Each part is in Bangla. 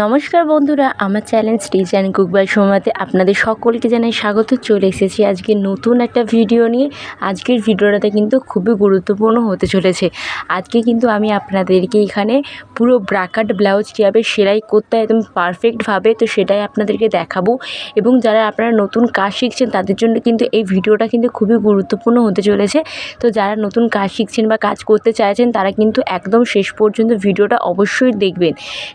নমস্কার বন্ধুরা, আমার channel stitch and cook by সোমাতে আপনাদের সকলকে জানাই স্বাগত। চলে এসেছি আজকে নতুন একটা ভিডিও নিয়ে। আজকের ভিডিওটাতে কিন্তু খুবই গুরুত্বপূর্ণ হতে চলেছে। আজকে কিন্তু আমি আপনাদেরকে এখানে পুরো ব্রাকাট ব্লাউজ কীভাবে সেলাই করতে হয়, একদম পারফেক্টভাবে তো সেটাই আপনাদেরকে দেখাবো। এবং যারা আপনারা নতুন কাজ শিখছেন, তাদের জন্য কিন্তু এই ভিডিওটা কিন্তু খুবই গুরুত্বপূর্ণ হতে চলেছে। তো যারা নতুন কাজ শিখছেন বা কাজ করতে চাইছেন, তারা কিন্তু একদম শেষ পর্যন্ত ভিডিওটা অবশ্যই দেখবেন।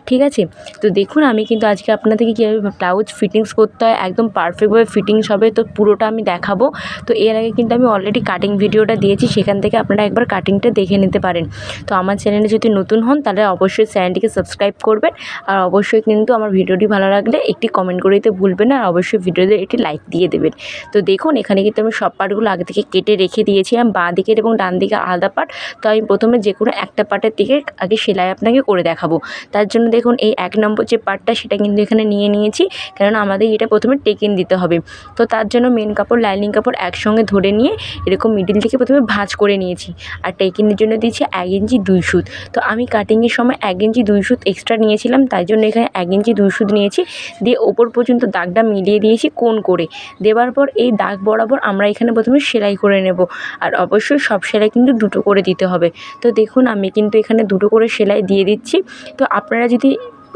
ঠিক আছে? তো দেখুন, আমি কিন্তু আজকে আপনাদেরকে কীভাবে ব্লাউজ ফিটিংস করতে হয়, একদম পারফেক্টভাবে ফিটিংস হবে, তো পুরোটা আমি দেখাবো। তো এর আগে কিন্তু আমি অলরেডি কাটিং ভিডিওটা দিয়েছি, সেখান থেকে আপনারা একবার কাটিংটা দেখে নিতে পারেন। তো আমার চ্যানেলে যদি নতুন হন, তাহলে অবশ্যই চ্যানেলটিকে সাবস্ক্রাইব করবেন, আর অবশ্যই কিন্তু আমার ভিডিওটি ভালো লাগলে একটি কমেন্ট করে দিতে ভুলবেন আর অবশ্যই ভিডিওতে একটি লাইক দিয়ে দেবেন। তো দেখুন, এখানে কিন্তু আমি সব পার্টগুলো আগে থেকে কেটে রেখে দিয়েছিলাম, বাঁ দিকের এবং ডান দিকে আলাদা পার্ট তো আমি প্রথমে যে কোনো একটা পার্টের দিকে আগে সেলাই আপনাকে করে দেখাবো। তার জন্য দেখুন, এই এক নম্বর যে পার্টটা সেটা কিন্তু এখানে নিয়ে নিয়েছি। কেননা আমাদের এটা প্রথমে টেকেন দিতে হবে। তো তার জন্য মেন কাপড় লাইনিং কাপড় একসঙ্গে ধরে নিয়ে এরকম মিডিল থেকে প্রথমে ভাঁজ করে নিয়েছি। আর টেকেনের জন্য দিয়েছি এক ইঞ্চি দুই সুত। তো আমি কাটিংয়ের সময় এক ইঞ্চি দুই সুত এক্সট্রা নিয়েছিলাম, তাই জন্য এখানে এক ইঞ্চি দুই সুত নিয়েছি। দিয়ে ওপর পর্যন্ত দাগটা মিলিয়ে দিয়েছি কোন করে। দেওয়ার পর এই দাগ বরাবর আমরা এখানে প্রথমে সেলাই করে নেব। আর অবশ্যই সব সেলাই কিন্তু দুটো করে দিতে হবে। তো দেখুন আমি কিন্তু এখানে দুটো করে সেলাই দিয়ে দিচ্ছি। তো আপনারা যদি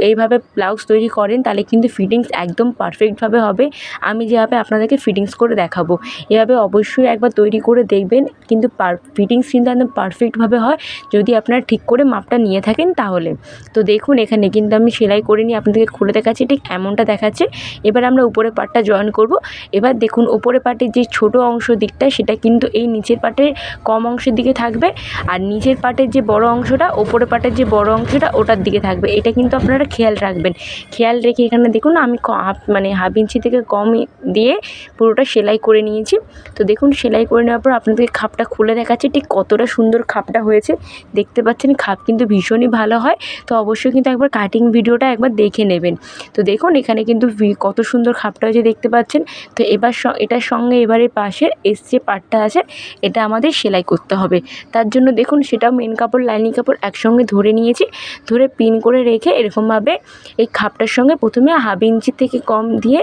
এইভাবে ব্লাউজ তৈরি করেন, তাহলে কিন্তু ফিটিংস একদম পারফেক্টভাবে হবে। আমি যেভাবে আপনাদেরকে ফিটিংস করে দেখাবো, এভাবে অবশ্যই একবার তৈরি করে দেখবেন। কিন্তু পার ফিটিংস কিন্তু একদম পারফেক্টভাবে হয়, যদি আপনারা ঠিক করে মাপটা নিয়ে থাকেন তাহলে। তো দেখুন, এখানে কিন্তু আমি সেলাই করে নিয়ে আপনাদেরকে খুলে দেখাচ্ছি, ঠিক এমনটা দেখাচ্ছে। এবার আমরা উপরের পার্টটা জয়েন করব। এবার দেখুন উপরের পার্টের যে ছোট অংশ দিকটা, সেটা কিন্তু এই নিচের পার্টের কম অংশের দিকে থাকবে। আর নিচের পার্টের যে বড় অংশটা, ওপরের পার্টের যে বড় অংশটা, ওটার দিকে থাকবে। এটা কিন্তু আপনারা খেয়াল রাখবেন। খেয়াল রেখে এখানে দেখুন, আমি হাফ মানে হাফ ইঞ্চি থেকে কম দিয়ে পুরোটা সেলাই করে নিয়েছি। তো দেখুন, সেলাই করে নেওয়ার পর আপনাদেরকে খাপটা খুলে দেখাচ্ছে, ঠিক কতটা সুন্দর খাপটা হয়েছে। দেখতে পাচ্ছেন, খাপ কিন্তু ভীষণই ভালো হয়। তো অবশ্যই কিন্তু একবার কাটিং ভিডিওটা একবার দেখে নেবেন। তো দেখুন, এখানে কিন্তু কত সুন্দর খাপটা হয়েছে দেখতে পাচ্ছেন। তো এবার এটার সঙ্গে এবারে পাশের এস যে পার্টটা আছে, এটা আমাদের সেলাই করতে হবে। তার জন্য দেখুন, সেটাও মেন কাপড় লাইনিং কাপড় একসঙ্গে ধরে নিয়েছি। ধরে পিন করে রেখে এরকমভাবে এই খাপটার সঙ্গে প্রথমে হাফ ইঞ্চি থেকে কম দিয়ে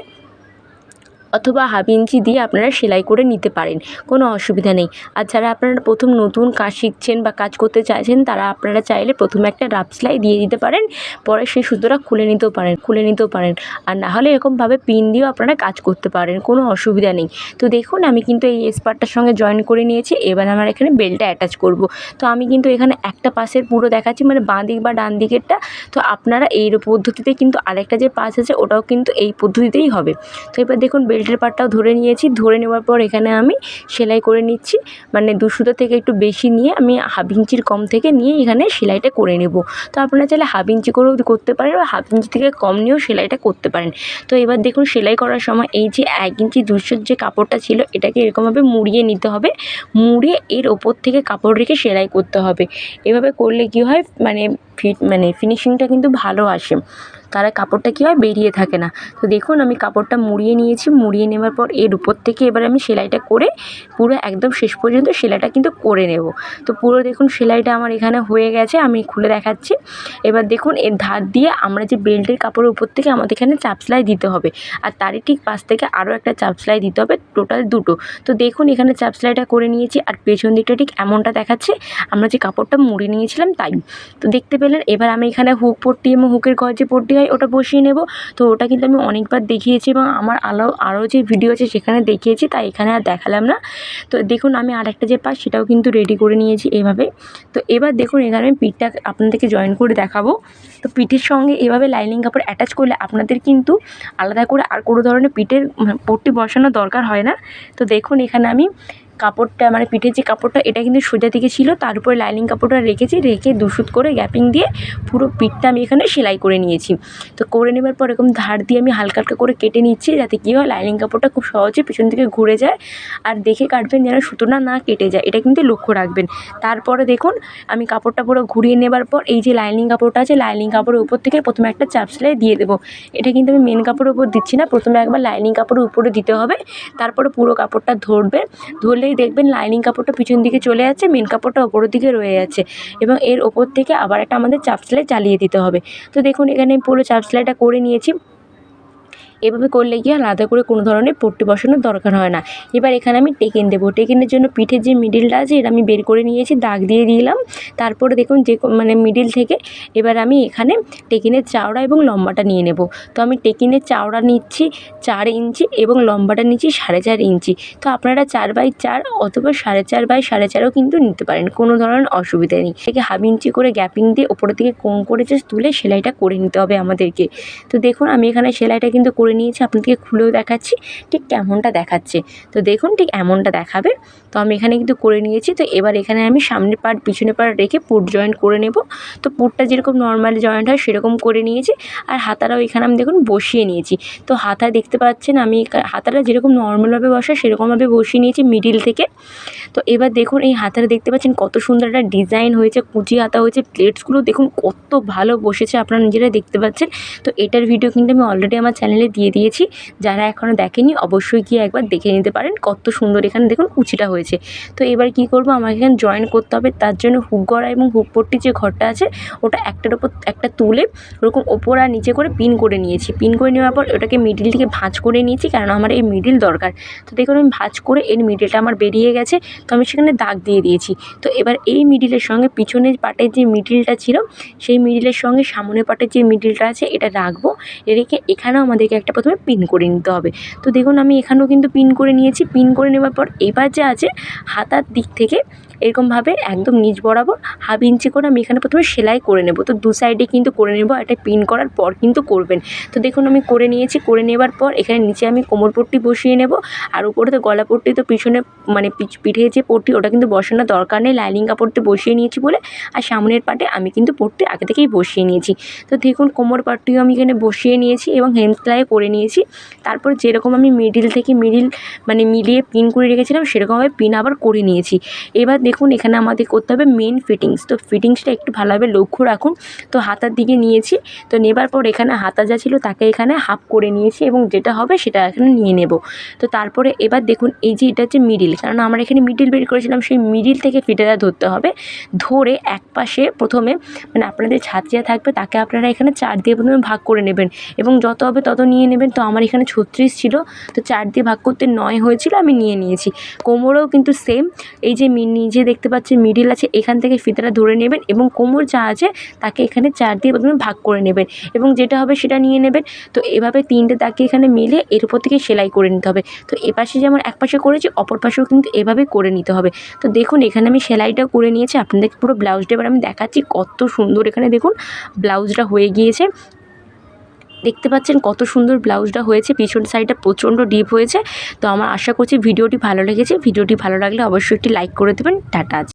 অথবা হাফ ইঞ্চি দিয়ে আপনারা সেলাই করে নিতে পারেন, কোনো অসুবিধা নেই। আর যারা আপনারা প্রথম নতুন কাজ শিখছেন বা কাজ করতে চাইছেন, তারা আপনারা চাইলে প্রথমে একটা রাফ সেলাই দিয়ে দিতে পারেন, পরে সেই সুতোটা খুলে নিতেও পারেন, খুলে নিতেও পারেন। আর না হলে এরকমভাবে পিন দিয়েও আপনারা কাজ করতে পারেন, কোনো অসুবিধা নেই। তো দেখুন, আমি কিন্তু এই এসপারটার সঙ্গে জয়েন করে নিয়েছি, এবার আমার এখানে বেল্টটা অ্যাটাচ করব। তো আমি কিন্তু এখানে একটা পাশের পুরো দেখাচ্ছি মানে বাঁ দিক বা ডান দিকেরটা। তো আপনারা এই পদ্ধতিতে কিন্তু আরেকটা যে পাশ আছে, ওটাও কিন্তু এই পদ্ধতিতেই হবে। তো এবার দেখুন বেল্টের পাটটাও ধরে নিয়েছি। ধরে নেওয়ার পর এখানে আমি সেলাই করে নিচ্ছি। মানে দু সুতো থেকে একটু বেশি নিয়ে আমি হাফ ইঞ্চির কম থেকে নিয়ে এখানে সেলাইটা করে নেব। তো আপনারা চাইলে হাফ ইঞ্চি করেও করতে পারেন বা হাফ ইঞ্চি থেকে কম নিয়েও সেলাইটা করতে পারেন। তো এবার দেখুন সেলাই করার সময় এই যে এক ইঞ্চি দুশোর যে কাপড়টা ছিল, এটাকে এরকমভাবে মুড়িয়ে নিতে হবে। মুড়িয়ে এর ওপর থেকে কাপড় রেখে সেলাই করতে হবে। এভাবে করলে কী হয়? মানে ফিট মানে ফিনিশিংটা কিন্তু ভালো আসে। তাহলে কাপড়টা কী হয় বেরিয়ে থাকে না। তো দেখুন আমি কাপড়টা মুড়িয়ে নিয়েছি, মুড়িয়ে নেওয়ার পর এর উপর থেকে এবার আমি সেলাইটা করে পুরো একদম শেষ পর্যন্ত সেলাইটা কিন্তু করে নেব। তো পুরো দেখুন সেলাইটা আমার এখানে হয়ে গেছে, আমি খুলে দেখাচ্ছি। এবার দেখুন এর ধার দিয়ে আমরা যে বেল্টের কাপড়ের উপর থেকে আমাদের এখানে চাপ সেলাই দিতে হবে আর তারই ঠিক পাশ থেকে আরও একটা চাপ সেলাই দিতে হবে টোটাল দুটো। তো দেখুন এখানে চাপ সেলাইটা করে নিয়েছি আর পেছন দিকটা ঠিক এমনটা দেখাচ্ছে, আমরা যে কাপড়টা মুড়ে নিয়েছিলাম তাই। তো দেখতে পেলেন এবার আমি এখানে হুক পট্টি এবং হুকের যে পট্টি হয় ওটা বসিয়ে নেব। তো ওটা কিন্তু আমি অনেকবার দেখিয়েছি এবং আমার আলো, আরও যে ভিডিও আছে সেখানে দেখিয়েছি, তাই এখানে আর দেখালাম না। তো দেখুন আমি আর একটা যে পাশ সেটাও কিন্তু রেডি করে নিয়েছি এভাবে। তো এবার দেখুন এখানে আমি পিঠটা আপনাদেরকে জয়েন করে দেখাবো। তো পিঠের সঙ্গে এভাবে লাইনিং কাপড় অ্যাটাচ করলে আপনাদের কিন্তু আলাদা করে আর কোনো ধরনের পিঠের পট্টি বসানোর দরকার হয় না। তো দেখুন এখানে আমি কাপড়টা মানে পিঠের যে কাপড়টা, এটা কিন্তু সোজা দিকে ছিল। তার উপরে লাইনিং কাপড়টা রেখেছি, রেখে দুশুত করে গ্যাপিং দিয়ে পুরো পিঠটা আমি এখানে সেলাই করে নিয়েছি। তো করে নেবার পর এরকম ধার দিয়ে আমি হালকা হালকা করে কেটে নিচ্ছি, যাতে কী হয় লাইনিং কাপড়টা খুব সহজে পিছন দিকে ঘুরে যায়। আর দেখে কাটবেন যেন সুতোটা না কেটে যায়, এটা কিন্তু লক্ষ্য রাখবেন। তারপরে দেখুন, আমি কাপড়টা পুরো ঘুরিয়ে নেবার পর এই যে লাইনিং কাপড়টা আছে লাইনিং কাপড়ের উপর থেকে প্রথমে একটা চাপ সেলাই দিয়ে দেবো। এটা কিন্তু আমি মেন কাপড়ের উপর দিচ্ছি না, প্রথমে একবার লাইনিং কাপড়ের উপরে দিতে হবে। তারপরে পুরো কাপড়টা ধরবে, ধরলে করলেই দেখবেন লাইনিং কাপড়টা পিছন দিকে চলে যাচ্ছে মেন কাপড়টা ওপরের দিকে রয়ে যাচ্ছে এবং এর ওপর থেকে আবার একটা আমাদের চাপ সেলাই চালিয়ে দিতে হবে। তো দেখুন, এখানে পুরো চাপ সেলাইটা করে নিয়েছি। এভাবে করলে গিয়ে আলাদা করে কোনো ধরনের পট্টি বসানোর দরকার হয় না। এবার এখানে আমি টেকেন দেবো। টেকেনের জন্য পিঠের যে মিডিলটা আছে, এটা আমি বের করে নিয়েছি, দাগ দিয়ে দিলাম। তারপরে দেখুন যে মানে মিডিল থেকে এবার আমি এখানে টেকিনের চওড়া এবং লম্বাটা নিয়ে নেব। তো আমি টেকিনের চওড়া নিচ্ছি চার ইঞ্চি এবং লম্বাটা নিচ্ছি সাড়ে চার ইঞ্চি। তো আপনারা চার বাই চার অথবা সাড়ে চার বাই সাড়ে চারও কিন্তু নিতে পারেন, কোনো ধরনের অসুবিধা নেই। থেকে হাফ ইঞ্চি করে গ্যাপিং দিয়ে ওপরের দিকে কোণ করে তুলে সেলাইটা করে নিতে হবে আমাদেরকে। তো দেখুন আমি এখানে সেলাইটা কিন্তু করে নিয়েছি, আপনাদেরকে খুলেও দেখাচ্ছি, ঠিক কেমনটা দেখাচ্ছে। তো দেখুন ঠিক এমনটা দেখাবে। তো আমি এখানে কিন্তু করে নিয়েছি। তো এবার এখানে আমি সামনের পার্ট পিছনের পার্ট রেখে পুট জয়েন্ট করে নেব। তো পুটটা যেরকম নর্মাল জয়েন্ট হয়, সেরকম করে নিয়েছি। আর হাতারাও এখানে আমি দেখুন বসিয়ে নিয়েছি। তো হাতা দেখতে পাচ্ছেন, আমি হাতাটা যেরকম নর্মালভাবে বসা সেরকমভাবে বসিয়ে নিয়েছি মিডিল থেকে। তো এবার দেখুন, এই হাতাটা দেখতে পাচ্ছেন কত সুন্দর একটা ডিজাইন হয়েছে, কুচি হাতা হয়েছে প্লেটসগুলো দেখুন কত ভালো বসেছে, আপনারা নিজেরা দেখতে পাচ্ছেন। তো এটার ভিডিও কিন্তু আমি অলরেডি আমার চ্যানেলে দিয়ে দিয়েছি। যারা এখনও দেখেনি, অবশ্যই গিয়ে একবার দেখে নিতে পারেন। কত সুন্দর এখানে দেখুন কুচিটা হয়েছে। তো এবার কি করব, আমাকে এখানে জয়েন করতে হবে। তার জন্য হুক গড়া এবং হুক পট্টির যে ঘরটা আছে, ওটা একটার ওপর একটা তুলে ওরকম ওপর আর নিচে করে পিন করে নিয়েছি। পিন করে নেওয়ার পর ওটাকে মিডিল থেকে ভাঁজ করে নিয়েছি, কারণ আমার এই মিডিল দরকার। তো দেখুন আমি ভাঁজ করে এর মিডিলটা আমার বেরিয়ে গেছে। তো আমি সেখানে দাগ দিয়ে দিয়েছি। তো এবার এই মিডিলের সঙ্গে পিছনের পাটের যে মিডিলটা ছিল, সেই মিডিলের সঙ্গে সামনের পাটের যে মিডিলটা আছে, এটা রাখব। রেখে এখানেও আমাদেরকে একটা প্রথমে পিন করে নিতে হবে। তো দেখুন, আমি এখানেও কিন্তু পিন করে নিয়েছি। পিন করে নেওয়ার পর এবার যে আছে, হাতার দিক থেকে এরকমভাবে একদম নিচ বরাবর হাফ ইঞ্চি করে আমি এখানে প্রথমে সেলাই করে নেব। তো দু সাইডে কিন্তু করে নেব। এটা পিন করার পর কিন্তু করবেন। তো দেখুন, আমি করে নিয়েছি। করে নেবার পর এখানে নিচে আমি কোমর পট্টি বসিয়ে নেব। আর উপরে তো গলা পট্টি তো পিছনে মানে পিঠে যে পট্টি, ওটা কিন্তু বসানোর দরকার নেই। লাইনিং কাপড়টি বসিয়ে নিয়েছি বলে। আর সামনের পাটে আমি কিন্তু পট্টি আগে থেকেই বসিয়ে নিয়েছি। তো দেখুন, কোমর পাটটিও আমি এখানে বসিয়ে নিয়েছি এবং হেম সেলাই করে নিয়েছি। তারপর যেরকম আমি মিডিল থেকে মিডিল মানে মিলিয়ে পিন করে রেখেছিলাম, সেরকমভাবে পিন আবার করে নিয়েছি। এবার দেখুন, এখানে আমাদের করতে হবে মেন ফিটিংস তো ফিটিংসটা একটু ভালোভাবে লক্ষ্য রাখুন। তো হাতার দিকে নিয়েছি। তো নেবার পর এখানে হাতা যা ছিল তাকে এখানে হাফ করে নিয়েছি এবং যেটা হবে সেটা এখানে নিয়ে নেব। তো তারপরে এবার দেখুন, এই যে এটা হচ্ছে মিডিল কারণ আমরা এখানে মিডিল বের করেছিলাম, সেই মিডিল থেকে ফিতেটা ধরতে হবে। ধরে এক পাশে প্রথমে মানে আপনাদের ছাত্রীরা থাকবে তাকে আপনারা এখানে চার দিয়ে প্রথমে ভাগ করে নেবেন এবং যত হবে তত নিয়ে নেবেন। তো আমার এখানে ছত্রিশ ছিল, তো চার দিয়ে ভাগ করতে নয় হয়েছিল, আমি নিয়ে নিয়েছি। কোমরেও কিন্তু সেম এই যে নিজে দেখতে পাচ্ছেন মিডিল আছে, এখান থেকে ফিতাটা ধরে নেবেন এবং কোমর যা আছে তাকে এখানে চার দিয়ে প্রথমে ভাগ করে নেবেন এবং যেটা হবে সেটা নিয়ে নেবেন। তো এভাবে তিনটে তাকে এখানে মিলে এর উপর থেকে সেলাই করে নিতে হবে। তো এপাশে যেমন এক পাশে করেছি, অপর পাশেও কিন্তু এভাবে করে নিতে হবে। তো দেখুন, এখানে আমি সেলাইটা করে নিয়েছি আপনাদের পুরো ব্লাউজটা এবার আমি দেখাচ্ছি, কত সুন্দর এখানে দেখুন ব্লাউজটা হয়ে গিয়েছে। দেখতে পাচ্ছেন কত সুন্দর ব্লাউজটা হয়েছে, পিছন সাইডটা প্রচণ্ড ডিপ হয়েছে। তো আমার আশা করছি ভিডিওটি ভালো লেগেছে। ভিডিওটি ভালো লাগলে অবশ্যই একটি লাইক করে দেবেন। টাটা।